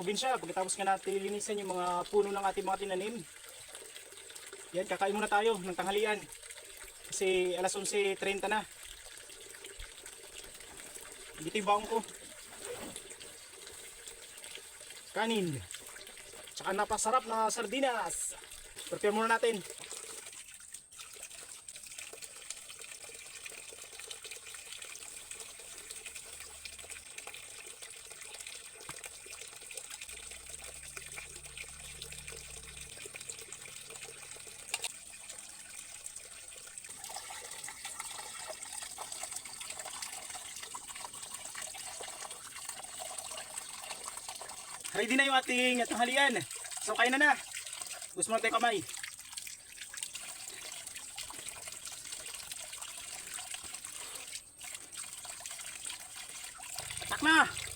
probinsya. Pagkatapos nga natin lilinisan yung mga puno ng ating mga tinanim. Yan, kakain muna tayo ng tanghalian. Kasi alas 11.30 na. Dito yung baong ko. Kanin. Tsaka napasarap na sardinas. Prepare muna natin. Ready na yung ating tanghalian. So kain na na. Gusto mo tayo kamay. Tak na!